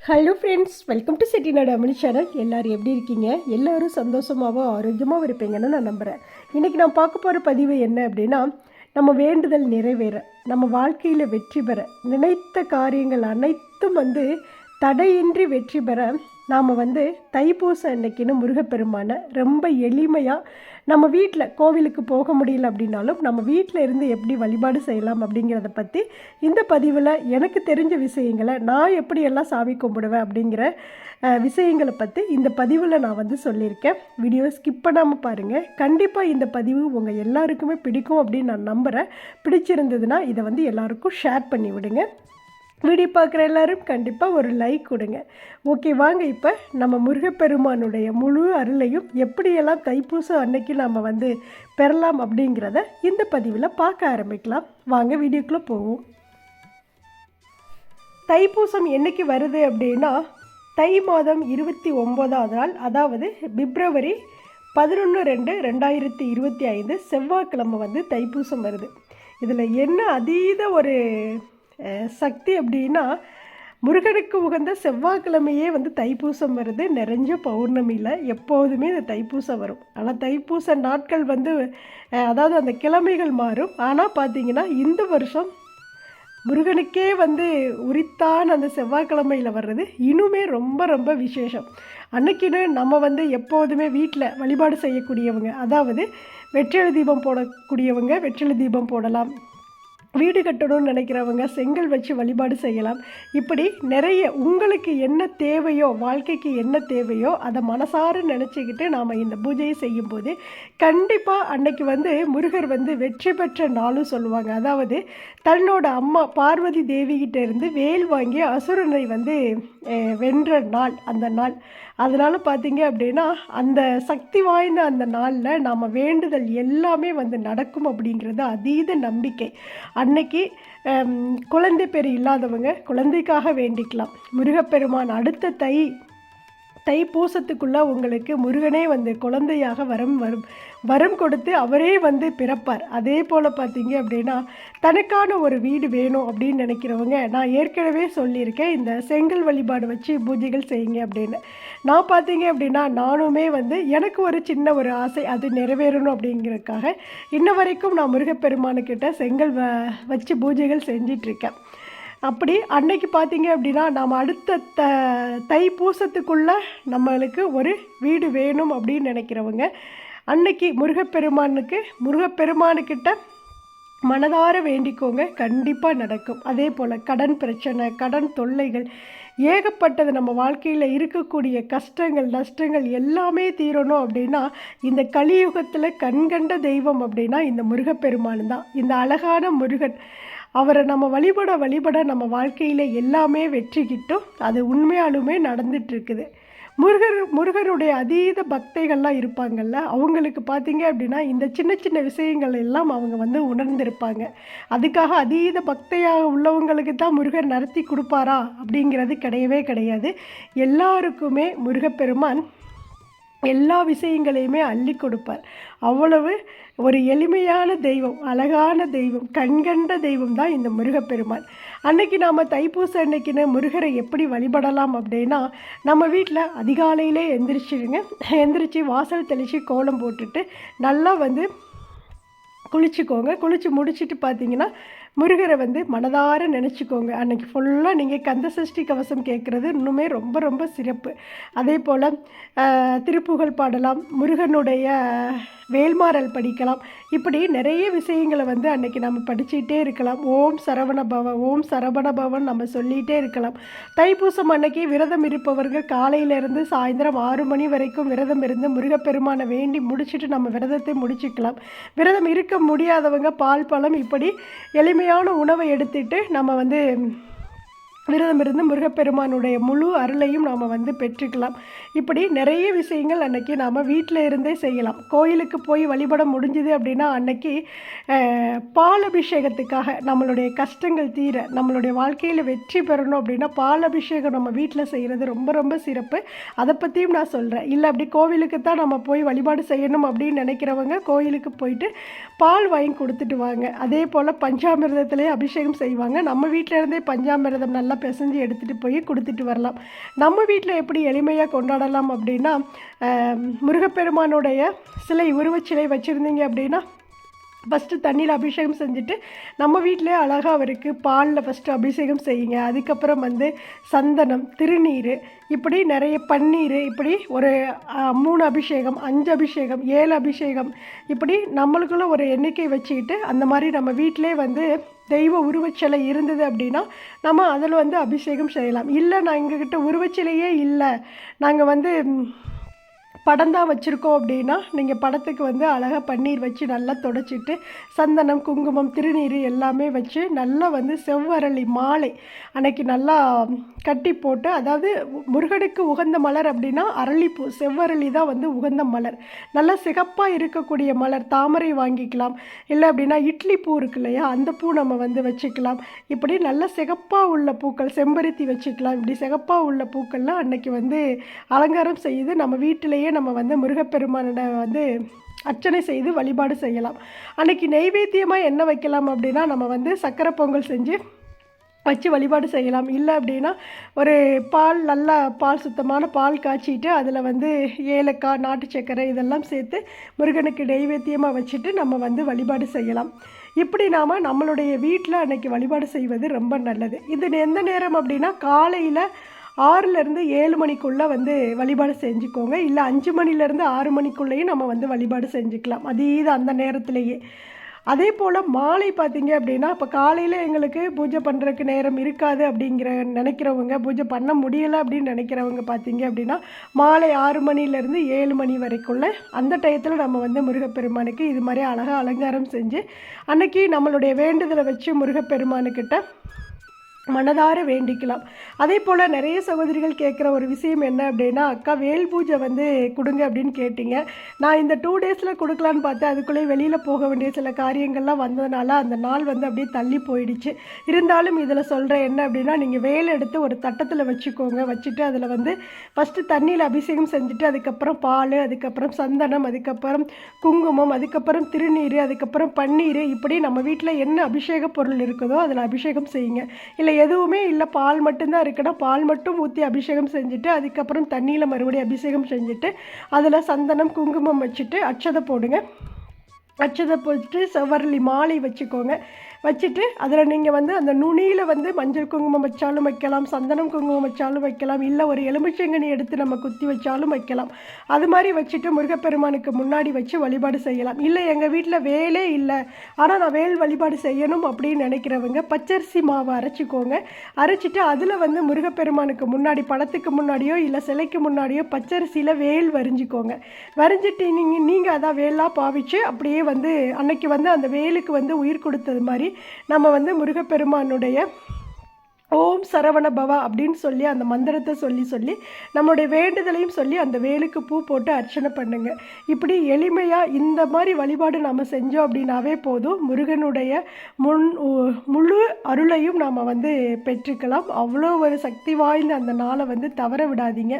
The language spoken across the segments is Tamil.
Hello friends welcome to Chettinad Amani channel எல்லோரும் எப்படி இருக்கீங்க? எல்லோரும் சந்தோஷமாகவும் ஆரோக்கியமாகவும் இருப்பீங்கன்னு நான் நம்புகிறேன் இன்றைக்கி நான் பார்க்க போகிற பதிவு என்ன அப்படின்னா நம்ம வேண்டுதல் நிறைவேற நம்ம வாழ்க்கையில் வெற்றி பெற நினைத்த காரியங்கள் அனைத்தும் வந்து தடையின்றி வெற்றி பெற நாம் வந்து தைப்பூச அன்னைக்குன்னு முருகப்பெருமானை ரொம்ப எளிமையாக நம்ம வீட்டில் கோவிலுக்கு போக முடியல அப்படின்னாலும் நம்ம வீட்டில் இருந்து எப்படி வழிபாடு செய்யலாம் அப்படிங்கிறத பற்றி இந்த பதிவில் எனக்கு தெரிஞ்ச விஷயங்களை நான் எப்படியெல்லாம் சாமி கும்பிடுவேன் அப்படிங்கிற விஷயங்களை பற்றி இந்த பதிவில் நான் வந்து சொல்லியிருக்கேன். வீடியோ ஸ்கிப் பண்ணாமல் பாருங்கள் கண்டிப்பாக இந்த பதிவு உங்கள் எல்லாருக்குமே பிடிக்கும் அப்படின்னு நான் நம்புகிறேன் பிடிச்சிருந்ததுன்னா இதை வந்து எல்லாருக்கும் ஷேர் பண்ணி விடுங்க. வீடியோ பார்க்குற எல்லாரும் கண்டிப்பாக ஒரு லைக் கொடுங்க. ஓகே வாங்க இப்போ நம்ம முருகப்பெருமானுடைய முழு அருளையும் எப்படியெல்லாம் தைப்பூசம் அன்னைக்கு நாம் வந்து பெறலாம் அப்படிங்கிறத இந்த பதிவில் பார்க்க ஆரம்பிக்கலாம். வாங்க வீடியோக்குள்ளே போவோம். தைப்பூசம் என்னைக்கு வருது அப்படின்னா தை மாதம் இருபத்தி ஒம்போதாவது நாள் அதாவது பிப்ரவரி பதினொன்று ரெண்டு ரெண்டாயிரத்தி இருபத்தி ஐந்து செவ்வாய்க்கிழமை வந்து தைப்பூசம் வருது. இதில் என்ன அதீத ஒரு சக்தி அப்படின்னா முருகனுக்கு உகந்த செவ்வாய்க்கிழமையே வந்து தைப்பூசம் வருது. நிறைஞ்ச பௌர்ணமியில் எப்போதுமே இந்த தைப்பூசம் வரும். ஆனால் தைப்பூச நாட்கள் வந்து அதாவது அந்த கிழமைகள் மாறும். ஆனால் பார்த்திங்கன்னா இந்த வருஷம் முருகனுக்கே வந்து உரித்தான அந்த செவ்வாய்க்கிழமையில் வர்றது இன்னுமே ரொம்ப ரொம்ப விசேஷம். அன்னைக்குன்னு நம்ம வந்து எப்போதுமே வீட்டில் வழிபாடு செய்யக்கூடியவங்க அதாவது வெற்றிலை தீபம் போடக்கூடியவங்க வெற்றிலை தீபம் போடலாம். வீடு கட்டணும்னு நினைக்கிறவங்க செங்கல் வச்சு வழிபாடு செய்யலாம். இப்படி நிறைய உங்களுக்கு என்ன தேவையோ வாழ்க்கைக்கு என்ன தேவையோ அதை மனசார நினச்சிக்கிட்டு நாம் இந்த பூஜையை செய்யும்போது கண்டிப்பாக அன்னைக்கு வந்து முருகர் வந்து வெற்றி பெற்ற நாளும் சொல்லுவாங்க. அதாவது தன்னோட அம்மா பார்வதி தேவிகிட்ட இருந்து வேல் வாங்கி அசுரனை வந்து வென்ற நாள் அந்த நாள். அதனால் பார்த்தீங்க அப்படின்னா அந்த சக்தி வாய்ந்த அந்த நாளில் நாம் வேண்டுதல் எல்லாமே வந்து நடக்கும் அப்படிங்கிறது அதீத நம்பிக்கை. அன்னைக்கு குழந்தை பேர் இல்லாதவங்க குழந்தைக்காக வேண்டிக்கலாம். முருகப்பெருமான் அடுத்த தை தைப்பூசத்துக்குள்ளே உங்களுக்கு முருகனே வந்து குழந்தையாக வரம் வரும் வரம் கொடுத்து அவரே வந்து பிறப்பார். அதே போல் பார்த்தீங்க அப்படின்னா தனக்கான ஒரு வீடு வேணும் அப்படின்னு நினைக்கிறவங்க நான் ஏற்கனவே சொல்லியிருக்கேன் இந்த செங்கல் வழிபாடு வச்சு பூஜைகள் செய்யுங்க அப்படின்னு. நான் பார்த்தீங்க அப்படின்னா நானுமே வந்து எனக்கு ஒரு சின்ன ஒரு ஆசை அது நிறைவேறணும் அப்படிங்கிறதுக்காக இன்ன வரைக்கும் நான் முருகப்பெருமானுக்கிட்ட செங்கல் வ வச்சு பூஜைகள் செஞ்சிட்ருக்கேன். அப்படி அன்னைக்கு பார்த்தீங்க அப்படின்னா நாம் அடுத்த த தை பூசத்துக்குள்ளே நம்மளுக்கு ஒரு வீடு வேணும் அப்படின்னு நினைக்கிறவங்க அன்னைக்கு முருகப்பெருமானுக்கு முருகப்பெருமானுக்கிட்ட மனதார வேண்டிக்கோங்க. கண்டிப்பாக நடக்கும். அதே போல் கடன் பிரச்சனை கடன் தொல்லைகள் ஏகப்பட்டது நம்ம வாழ்க்கையில் இருக்கக்கூடிய கஷ்டங்கள் நஷ்டங்கள் எல்லாமே தீரணும் அப்படின்னா இந்த கலியுகத்தில் கண்கண்ட தெய்வம் அப்படின்னா இந்த முருகப்பெருமான் தான். இந்த அழகான முருகன். அவரை நம்ம வழிபட வழிபட நம்ம வாழ்க்கையில் எல்லாமே வெற்றி கிட்டும். அது உண்மையாலுமே நடந்துட்டுருக்குது முருகர் முருகருடைய அதீத பக்தைகள்லாம் இருப்பாங்கல்ல அவங்களுக்கு பார்த்தீங்க அப்படின்னா இந்த சின்ன சின்ன விஷயங்கள் எல்லாம் அவங்க வந்து உணர்ந்திருப்பாங்க. அதுக்காக அதீத பக்தையாக உள்ளவங்களுக்கு தான் முருகர் நடத்தி கொடுப்பாரா அப்படிங்கிறது கிடையவே கிடையாது. எல்லாருக்குமே முருகப்பெருமான் எல்லா விஷயங்களையுமே அள்ளி கொடுப்பார். அவ்வளவு ஒரு எளிமையான தெய்வம் அழகான தெய்வம் கண்கண்ட தெய்வம் தான் இந்த முருகப்பெருமான். அன்னைக்கு நாம் தைப்பூச அன்னைக்குன்னு முருகரை எப்படி வழிபடலாம் அப்படின்னா நம்ம வீட்டில் அதிகாலையிலே எந்திரிச்சிடுங்க எந்திரிச்சு வாசல் தெளித்து கோலம் போட்டுட்டு நல்லா வந்து குளிச்சுக்கோங்க. குளித்து முடிச்சுட்டு பார்த்தீங்கன்னா முருகரை வந்து மனதார நினச்சிக்கோங்க. அன்னைக்கு ஃபுல்லாக நீங்கள் கந்த சஷ்டி கவசம் கேட்குறது இன்னுமே ரொம்ப ரொம்ப சிறப்பு. அதே போல் திருப்புகழ் பாடலாம். முருகனுடைய வேல்மாறல் படிக்கலாம். இப்படி நிறைய விஷயங்களை வந்து அன்னைக்கு நம்ம படிச்சுக்கிட்டே இருக்கலாம். ஓம் சரவண பவ ஓம் சரவண பவன் நம்ம சொல்லிகிட்டே இருக்கலாம். தைப்பூசம் அன்னைக்கு விரதம் இருப்பவர்கள் காலையிலேருந்து சாயந்தரம் ஆறு மணி வரைக்கும் விரதம் இருந்து முருகப்பெருமானை வேண்டி முடிச்சுட்டு நம்ம விரதத்தை முடிச்சுக்கலாம். விரதம் இருக்க முடியாதவங்க பால் பழம் இப்படி எளிமையான உணவை எடுத்துட்டு நம்ம வந்து விரதம் இருந்து முருகப்பெருமானுடைய முழு அருளையும் நாம் வந்து பெற்றுக்கலாம். இப்படி நிறைய விஷயங்கள் அன்னைக்கு நாம் வீட்டில் இருந்தே செய்யலாம். கோயிலுக்கு போய் வழிபட முடிஞ்சுது அப்படின்னா அன்னைக்கு பால் அபிஷேகத்துக்காக நம்மளுடைய கஷ்டங்கள் தீர நம்மளுடைய வாழ்க்கையில் வெற்றி பெறணும் அப்படின்னா பால் அபிஷேகம் நம்ம வீட்டில் செய்கிறது ரொம்ப ரொம்ப சிறப்பு. அதை பற்றியும் நான் சொல்கிறேன் இல்லை அப்படி கோவிலுக்கு தான் நம்ம போய் வழிபாடு செய்யணும் அப்படின்னு நினைக்கிறவங்க கோயிலுக்கு போயிட்டு பால் வாங்கி கொடுத்துட்டு வாங்க. அதே போல் பஞ்சாமிர்தத்திலே அபிஷேகம் செய்வாங்க. நம்ம வீட்டில் இருந்தே பஞ்சாமிர்தம் நல்லா பிசைஞ்சு எடுத்துகிட்டு போய் கொடுத்துட்டு வரலாம். நம்ம வீட்டில் எப்படி எளிமையாக கொண்டாடலாம் அப்படின்னா முருகப்பெருமானுடைய சிலை உருவச்சிலை வச்சுருந்தீங்க அப்படின்னா ஃபஸ்ட்டு தண்ணியில் அபிஷேகம் செஞ்சுட்டு நம்ம வீட்டிலே அழகாக அவருக்கு பாலில் ஃபஸ்ட்டு அபிஷேகம் செய்யுங்க. அதுக்கப்புறம் வந்து சந்தனம் திருநீர் இப்படி நிறைய பன்னீர் இப்படி ஒரு மூணு அபிஷேகம் அஞ்சு அபிஷேகம் ஏழு அபிஷேகம் இப்படி நம்மளுக்குள்ள ஒரு எண்ணிக்கை வச்சுக்கிட்டு அந்த மாதிரி நம்ம வீட்டிலே வந்து தெய்வ உருவச்சிலை இருந்தது அப்படின்னா நம்ம அதில் வந்து அபிஷேகம் செய்யலாம். இல்லை நான் எங்ககிட்ட உருவச்சிலையே இல்லை. நாங்கள் வந்து படம் தான் வச்சுருக்கோம் அப்படின்னா நீங்கள் படத்துக்கு வந்து அழகாக பன்னீர் வச்சு நல்லா தொடச்சிட்டு சந்தனம் குங்குமம் திருநீர் எல்லாமே வச்சு நல்லா வந்து செவ்வரளி மாலை அன்னைக்கு நல்லா கட்டி போட்டு அதாவது முருகனுக்கு உகந்த மலர் அப்படின்னா அரளிப்பூ செவ்வரளி தான் வந்து உகந்த மலர். நல்லா சிகப்பாக இருக்கக்கூடிய மலர் தாமரை வாங்கிக்கலாம். இல்லை அப்படின்னா இட்லி பூ இருக்கு இல்லையா அந்த பூ நம்ம வந்து வச்சுக்கலாம். இப்படி நல்ல சிகப்பாக உள்ள பூக்கள் செம்பருத்தி வச்சுக்கலாம். இப்படி சிகப்பாக உள்ள பூக்கள்லாம் அன்னைக்கு வந்து அலங்காரம் செய்து நம்ம வீட்டிலேயே நம்ம வந்து முருகப்பெருமானோட வந்து அர்ச்சனை செய்து வழிபாடு செய்யலாம். அன்னைக்கு நெய்வேத்தியமாக என்ன வைக்கலாம் அப்படின்னா நம்ம வந்து சக்கரை பொங்கல் செஞ்சு வச்சு வழிபாடு செய்யலாம். இல்லை அப்படின்னா ஒரு பால் நல்லா பால் சுத்தமான பால் காய்ச்சிட்டு அதில் வந்து ஏலக்காய் நாட்டு சர்க்கரை இதெல்லாம் சேர்த்து முருகனுக்கு நெய்வேத்தியமாக வச்சுட்டு நம்ம வந்து வழிபாடு செய்யலாம். இப்படி நாம் நம்மளுடைய வீட்டில் அன்னைக்கு வழிபாடு செய்வது ரொம்ப நல்லது. இது எந்த நேரம் அப்படின்னா காலையில் ஆறுலேருந்து ஏழு மணிக்குள்ளே வந்து வழிபாடு செஞ்சுக்கோங்க. இல்லை அஞ்சு மணிலேருந்து ஆறு மணிக்குள்ளேயும் நம்ம வந்து வழிபாடு செஞ்சுக்கலாம். அதீத அந்த நேரத்திலேயே. அதே போல் மாலை பார்த்தீங்க அப்படின்னா இப்போ காலையில் எங்களுக்கு பூஜை பண்ணுறதுக்கு நேரம் இருக்காது அப்படிங்கிற நினைக்கிறவங்க பூஜை பண்ண முடியலை அப்படின்னு நினைக்கிறவங்க பார்த்தீங்க அப்படின்னா மாலை ஆறு மணிலேருந்து ஏழு மணி வரைக்குள்ள அந்த டயத்தில் நம்ம வந்து முருகப்பெருமானுக்கு இது மாதிரி அழகாக அலங்காரம் செஞ்சு அன்றைக்கி நம்மளுடைய வேண்டுதலை வச்சு முருகப்பெருமானுக்கிட்ட மனதார வேண்டிக்கலாம். அதே போல் நிறைய சகோதரிகள் கேட்குற ஒரு விஷயம் என்ன அப்படின்னா அக்கா வேல் பூஜை வந்து கொடுங்க அப்படின்னு கேட்டிங்க. நான் இந்த டூ டேஸில் கொடுக்கலான்னு பார்த்தேன். அதுக்குள்ளே வெளியில் போக வேண்டிய சில காரியங்கள்லாம் வந்ததுனால அந்த நாள் வந்து அப்படியே தள்ளி போயிடுச்சு. இருந்தாலும் இதில் சொல்கிறேன் என்ன அப்படின்னா நீங்கள் வேல் எடுத்து ஒரு தட்டத்தில் வச்சுக்கோங்க. வச்சுட்டு அதில் வந்து ஃபஸ்ட்டு தண்ணியில் அபிஷேகம் செஞ்சுட்டு அதுக்கப்புறம் பால் அதுக்கப்புறம் சந்தனம் அதுக்கப்புறம் குங்குமம் அதுக்கப்புறம் திருநீர் அதுக்கப்புறம் பன்னீர். இப்படி நம்ம வீட்டில் என்ன அபிஷேக பொருள் இருக்குதோ அதில் அபிஷேகம் செய்யுங்க. இல்லை எதுவுமே இல்லை. பால் மட்டும்தான் இருக்குன்னா பால் மட்டும் ஊற்றி அபிஷேகம் செஞ்சுட்டு அதுக்கப்புறம் தண்ணியில் மறுபடியும் அபிஷேகம் செஞ்சுட்டு அதில் சந்தனம் குங்குமம் வச்சுட்டு அச்சதை போடுங்க. அச்சதை போட்டு செவ்வரளி மாலை வச்சுக்கோங்க. வச்சுட்டு அதில் நீங்கள் வந்து அந்த நுனியில் வந்து மஞ்சள் குங்குமம் வச்சாலும் வைக்கலாம் சந்தனம் குங்குமம் வச்சாலும் வைக்கலாம் இல்லை ஒரு எலுமிச்சங்கனி எடுத்து நம்ம குத்தி வச்சாலும் வைக்கலாம். அது மாதிரி வச்சுட்டு முருகப்பெருமானுக்கு முன்னாடி வச்சு வழிபாடு செய்யலாம். இல்லை எங்கள் வீட்டில் வேலே இல்லை. ஆனால் நான் வேல் வழிபாடு செய்யணும் அப்படின்னு நினைக்கிறவங்க பச்சரிசி மாவை அரைச்சிக்கோங்க. அரைச்சிட்டு அதில் வந்து முருகப்பெருமானுக்கு முன்னாடி படத்துக்கு முன்னாடியோ இல்லை சிலைக்கு முன்னாடியோ பச்சரிசியில் வேல் வரிஞ்சிக்கோங்க. வரிஞ்சிட்டு நீங்கள் நீங்கள் அதான் வேலாக பாவிச்சு அப்படியே வந்து அன்னைக்கு வந்து அந்த வேலுக்கு வந்து உயிர் கொடுத்தது மாதிரி நம்ம வந்து முருகப்பெருமானுடைய ஓம் சரவண பவா அப்படின்னு சொல்லி அந்த மந்திரத்தை சொல்லி சொல்லி நம்மளுடைய வேண்டுதலையும் சொல்லி அந்த வேலுக்கு பூ போட்டு அர்ச்சனை பண்ணுங்க. இப்படி எளிமையாக இந்த மாதிரி வழிபாடு நம்ம செஞ்சோம் அப்படின்னாவே போதும். முருகனுடைய முன் முழு அருளையும் நாம் வந்து பெற்றுக்கலாம். அவ்வளோ ஒரு சக்தி வாய்ந்த அந்த நாளை வந்து தவற விடாதீங்க.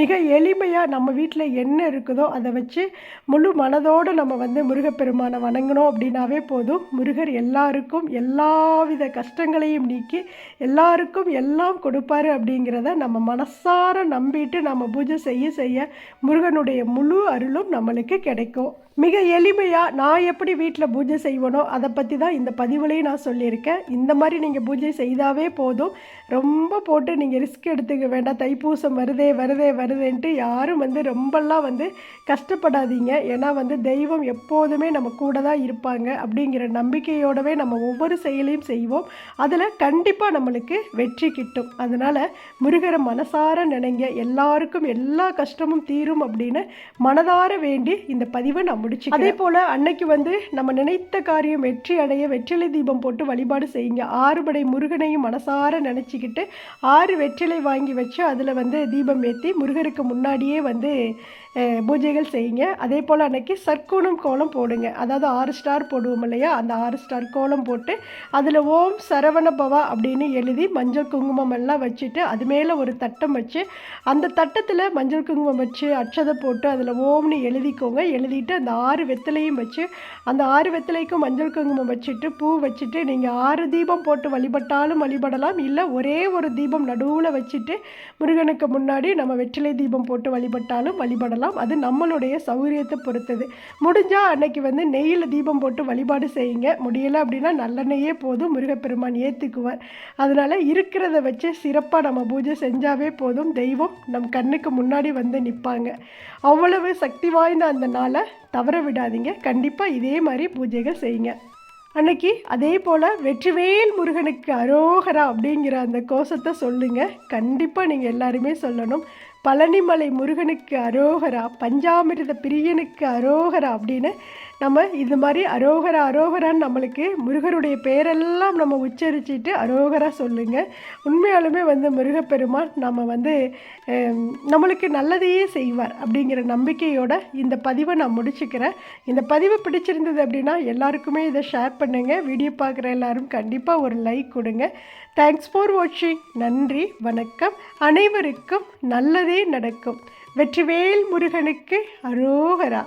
மிக எளிமையாக நம்ம வீட்டில் என்ன இருக்குதோ அதை வச்சு முழு மனதோடு நம்ம வந்து முருகப்பெருமானை வணங்கினோம் அப்படின்னாவே போதும். முருகர் எல்லாருக்கும் எல்லாவித கஷ்டங்களையும் நீக்கி எல்லா எல்லாருக்கும் எல்லாம் கொடுப்பாரு அப்படிங்கிறத நம்ம மனசார நம்பிட்டு நம்ம பூஜை செய்ய செய்ய முருகனுடைய முழு அருளும் நம்மளுக்கு கிடைக்கும். மிக எளிமையாக நான் எப்படி வீட்டில் பூஜை செய்வனோ அதை பற்றி தான் இந்த பதிவுலையும் நான் சொல்லியிருக்கேன். இந்த மாதிரி நீங்கள் பூஜை செய்தாவே போதும். ரொம்ப போட்டு நீங்கள் ரிஸ்க் எடுத்துக்க வேண்டாம். தைப்பூசம் வருதே வருதே வருதேன்ட்டு யாரும் வந்து ரொம்பலாம் வந்து கஷ்டப்படாதீங்க. ஏன்னா வந்து தெய்வம் எப்போதுமே நம்ம கூட தான் இருப்பாங்க அப்படிங்கிற நம்பிக்கையோடவே நம்ம ஒவ்வொரு செயலையும் செய்வோம். அதில் கண்டிப்பாக நம்மளுக்கு வெற்றி கிட்டும். அதனால் முருகரை மனசார நினைங்க. எல்லாருக்கும் எல்லா கஷ்டமும் தீரும் அப்படின்னு மனதார வேண்டி இந்த பதிவை நான் முடிச்சு அதே போல் அன்னைக்கு வந்து நம்ம நினைத்த காரியம் வெற்றி அடைய வெற்றிலை தீபம் போட்டு வழிபாடு செய்யுங்க. ஆறுபடை முருகனையும் மனசார நினச்சிக்கிட்டு ஆறு வெற்றிலை வாங்கி வச்சு அதில் வந்து தீபம் ஏற்றி முருகருக்கு முன்னாடியே வந்து பூஜைகள் செய்யுங்க. அதே போல் அன்னைக்கு சர்க்கோணம் கோலம் போடுங்க. அதாவது ஆறு ஸ்டார் போடுவோம் இல்லையா? அந்த ஆறு ஸ்டார் கோலம் போட்டு அதில் ஓம் சரவண பவா அப்படின்னு எழுதி மஞ்சள் குங்குமம் எல்லாம் வச்சுட்டு அது மேலே ஒரு தட்டம் வச்சு அந்த தட்டத்தில் மஞ்சள் குங்குமம் வச்சு அட்சதை போட்டு அதில் ஓம்னு எழுதிக்கோங்க. எழுதிட்டு அந்த ஆறு வெத்தலையும் வச்சு அந்த ஆறு வெத்தலைக்கும் மஞ்சள் குங்குமம் வச்சுட்டு பூ வச்சுட்டு நீங்கள் ஆறு தீபம் போட்டு வழிபட்டாலும் வழிபடலாம். இல்லை ஒரே ஒரு தீபம் நடுவில் வச்சுட்டு முருகனுக்கு முன்னாடி நம்ம வெற்றிலை தீபம் போட்டு வழிபட்டாலும் வழிபடலாம். அது நம்மளுடைய சௌகரியத்தை பொறுத்தது. முடிஞ்சால் அன்னைக்கு வந்து நெய்யில் தீபம் போட்டு வழிபாடு செய்யுங்க. முடியலை அப்படின்னா நல்லெண்ணெயே போதும். முருகப்பெருமான் ஏற்றுக்குவார் அதனால் இருக்கிறத வச்சு சிறப்பாக நம்ம பூஜை செஞ்சாவே போதும். தெய்வம் நம் கண்ணுக்கு முன்னாடி வந்து நிற்பாங்க. அவ்வளவு சக்தி வாய்ந்த அந்த நாளை தவற விடாதீங்க. கண்டிப்பாக இதே மாதிரி பூஜைகள் செய்யுங்க. அன்னைக்கு அதே போல் வெற்றிவேல் முருகனுக்கு அரோகரா அப்படிங்கிற அந்த கோஷத்தை சொல்லுங்கள் கண்டிப்பாக நீங்கள் எல்லாருமே சொல்லணும். பழனிமலை முருகனுக்கு அரோகரா பஞ்சாமிரத பிரியனுக்கு அரோகரா அப்படின்னு நம்ம இது மாதிரி அரோகரா அரோகரான்னு நம்மளுக்கு முருகருடைய பேரெல்லாம் நம்ம உச்சரிச்சிட்டு அரோகரா சொல்லுங்கள் உண்மையாலுமே வந்து முருகப்பெருமான் நம்ம வந்து நம்மளுக்கு நல்லதையே செய்வார் அப்படிங்கிற நம்பிக்கையோட இந்த பதிவை நான் முடிச்சுக்கிறேன். இந்த பதிவு பிடிச்சிருந்தது அப்படின்னா எல்லாருக்குமே இதை ஷேர் பண்ணுங்கள் வீடியோ பார்க்குற எல்லாரும் கண்டிப்பாக ஒரு லைக் கொடுங்க. தேங்க்ஸ் ஃபார் வாட்சிங் நன்றி வணக்கம். அனைவருக்கும் நல்லதே நடக்கும். வெற்றிவேல் முருகனுக்கு அரோகரா.